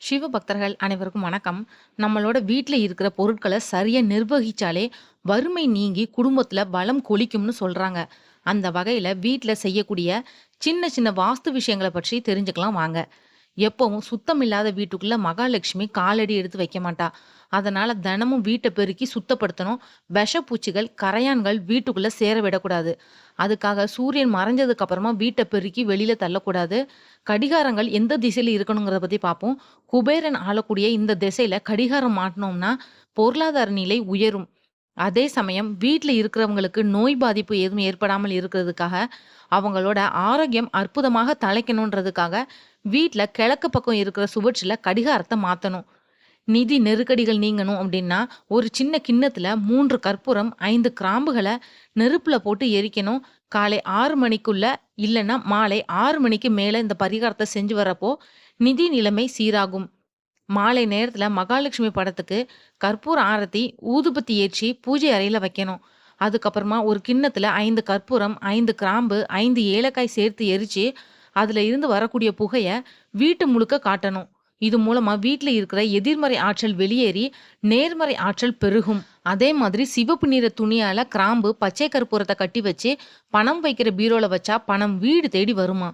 சிவ பக்தர்கள் அனைவருக்கும் வணக்கம். நம்மளோட வீட்டில் இருக்கிற பொருட்களை சரியாக நிர்வகிச்சாலே, வறுமை நீங்கி குடும்பத்தில் பலம் கொழிக்கும்னு சொல்கிறாங்க அந்த வகையில் வீட்டில் செய்யக்கூடிய சின்ன சின்ன வாஸ்து விஷயங்களை பற்றி தெரிஞ்சுக்கலாம் வாங்க. எப்பவும் சுத்தம் இல்லாத வீட்டுக்குள்ள மகாலட்சுமி காலடி எடுத்து வைக்க மாட்டா. அதனால தினமும் வீட்டை பெருக்கி சுத்தப்படுத்தணும். விஷப்பூச்சிகள், கரையான்கள் வீட்டுக்குள்ள சேர விடக்கூடாது. அதுக்காக சூரியன் மறைஞ்சதுக்கு அப்புறமா வீட்டை பெருக்கி வெளியில தள்ளக்கூடாது. கடிகாரங்கள் எந்த திசையில இருக்கணுங்கிறத பத்தி பார்ப்போம். குபேரன் ஆளக்கூடிய இந்த திசையில கடிகாரம் மாட்டினோம்னா பொருளாதார நிலை உயரும். அதே சமயம் வீட்டில் இருக்கிறவங்களுக்கு நோய் பாதிப்பு எதுவும் ஏற்படாமல் இருக்கிறதுக்காக, அவங்களோட ஆரோக்கியம் அற்புதமாக தழைக்கணுன்றதுக்காக, வீட்டில் கிழக்கு பக்கம் இருக்கிற சுவற்றில் கடிகாரத்தை மாற்றணும் நிதி நெருக்கடிகள் நீங்கணும் அப்படின்னா, ஒரு சின்ன கிண்ணத்துல மூன்று கற்பூரம், ஐந்து கிராம்புகளை நெருப்புல போட்டு எரிக்கணும். காலை ஆறு மணிக்குள்ள இல்லைன்னா மாலை ஆறு மணிக்கு மேல இந்த பரிகாரத்தை செஞ்சு வரப்போ, நிதி நிலைமை சீராகும். மாலை நேரத்தில் மகாலட்சுமி படத்துக்கு கற்பூர ஆரத்தி, ஊதுபத்தி ஏற்றி பூஜை அறையில் வைக்கணும். அதுக்கப்புறமா ஒரு கிண்ணத்தில் ஐந்து கற்பூரம், ஐந்து கிராம்பு, ஐந்து ஏலக்காய் சேர்த்து எரித்து அதில் இருந்து வரக்கூடிய புகையை வீட்டு முழுக்க காட்டணும். இது மூலமா வீட்டில் இருக்கிற எதிர்மறை ஆற்றல் வெளியேறி, நேர்மறை ஆற்றல் பெருகும். அதே மாதிரி சிவப்பு நிற துணியால கிராம்பு, பச்சை கற்பூரத்தை கட்டி வச்சு, பணம் வைக்கிற பீரோல வச்சா பணம் வீடு தேடி வருமா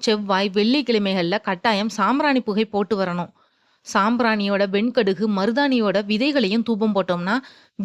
செவ்வாய், வெள்ளிக்கிழமைகளில் கட்டாயம் சாம்பிராணி புகை போட்டு வரணும். சாம்பிராணியோட வெண்கடுகு, மருதாணியோட விதைகளையும் தூபம் போட்டோம்னா,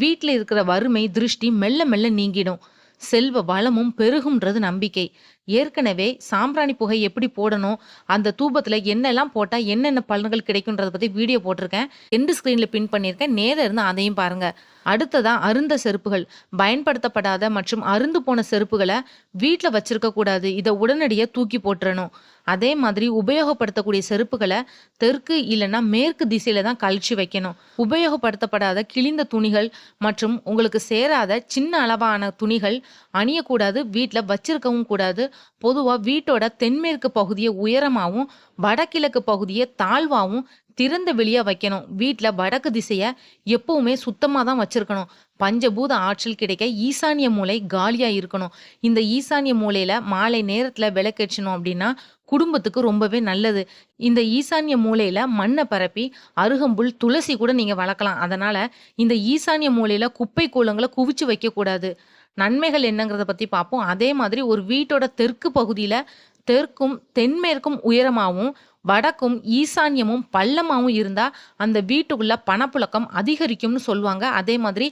வீட்டில் இருக்கிற வறுமை, திருஷ்டி மெல்ல மெல்ல நீங்கிடும். செல்வ வளமும் பெருகும்ன்றது நம்பிக்கை. ஏற்கனவே சாம்பிராணி புகை எப்படி போடணும், அந்த தூபத்தில் என்னெல்லாம் போட்டால் என்னென்ன பலன்கள் கிடைக்குன்றதை பற்றி வீடியோ போட்டிருக்கேன். எண்டு ஸ்க்ரீனில் பின் பண்ணியிருக்கேன். நேரம் இருந்து அதையும் பாருங்கள் அடுத்ததா அருந்த செருப்புகள். பயன்படுத்தப்படாத மற்றும் அருந்து போன செருப்புகளை வீட்டில் வச்சிருக்க கூடாது. உடனடியாக தூக்கி போட்டுறணும். அதே மாதிரி உபயோகப்படுத்தக்கூடிய செருப்புகளை தெற்கு இல்லைன்னா மேற்கு திசையில தான் கழிச்சு வைக்கணும். உபயோகப்படுத்தப்படாத கிழிந்த துணிகள் மற்றும் உங்களுக்கு சேராத சின்ன அளவான துணிகள் அணியக்கூடாது. வீட்டில் வச்சிருக்கவும் கூடாது. பொதுவாக வீட்டோட தென்மேற்கு பகுதியை உயரமாகவும் வடகிழக்கு பகுதியை தாழ்வாகவும் திறந்த வெளியாக வைக்கணும். வீட்டில் வடக்கு திசையை எப்பவுமே சுத்தமாக தான் வச்சுருக்கணும் பஞ்சபூத ஆற்றல் கிடைக்க ஈசானிய மூலை காலியாக இருக்கணும். இந்த ஈசானிய மூலையில் மாலை நேரத்தில் விளக்கேற்றணும் அப்படின்னா, குடும்பத்துக்கு ரொம்பவே நல்லது. இந்த ஈசான்ய மூலையில் மண்ணை பரப்பி, அருகம்புல், துளசி கூட நீங்கள் வளர்க்கலாம். அதனால் இந்த ஈசான்ய மூலையில் குப்பை கூலங்களை குவிச்சு வைக்கக்கூடாது. நன்மைகள் என்னங்கிறத பற்றி பார்ப்போம். அதே மாதிரி ஒரு வீட்டோட தெற்கு பகுதியில் தெற்கும், தென்மேற்கும் உயரமாகவும் வடக்கும், ஈசான்யமும் பள்ளமாகவும் இருந்தால் அந்த வீட்டுக்குள்ள பணப்புழக்கம் அதிகரிக்கும்னு சொல்லுவாங்க. அதே மாதிரி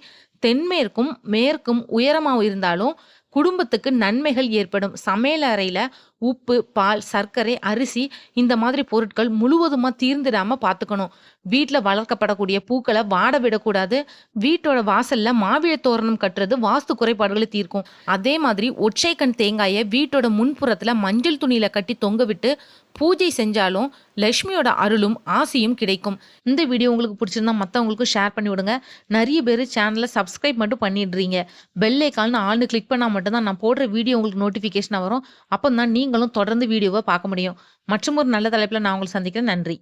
தென்மேற்கும், மேற்கும் உயரமாகவும் இருந்தாலும், குடும்பத்துக்கு நன்மைகள் ஏற்படும். சமையல் அறையில் உப்பு, பால், சர்க்கரை, அரிசி இந்த மாதிரி பொருட்கள் முழுவதுமா தீர்ந்திடாம பார்த்துக்கணும். வீட்டில் வளர்க்கப்படக்கூடிய பூக்களை வாட விடக்கூடாது. வீட்டோட வாசல்ல மாவிழ தோரணம் கட்டுறது வாஸ்து குறைபாடுகளை தீர்க்கும். அதே மாதிரி ஒற்றை கண் தேங்காயை வீட்டோட முன்புறத்துல மஞ்சள் துணியில கட்டி தொங்கவிட்டு பூஜை செஞ்சாலும், லக்ஷ்மியோட அருளும், ஆசையும் கிடைக்கும். இந்த வீடியோ உங்களுக்கு பிடிச்சிருந்தா மற்றவங்களுக்கு ஷேர் பண்ணி விடுங்க. நிறைய பேர் சேனலை சப்ஸ்கிரைப் மட்டும் பண்ணிடுறீங்க. பெல் ஐகான்னு ஆள்னு கிளிக் பண்ணால் மட்டும்தான் நான் போடுற வீடியோ உங்களுக்கு நோட்டிஃபிகேஷனாக வரும். அப்போ தான் நீங்களும் தொடர்ந்து வீடியோவை பார்க்க முடியும். மற்றும் ஒரு நல்ல தலைப்பில் நான் உங்களை சந்திக்கிறேன். நன்றி.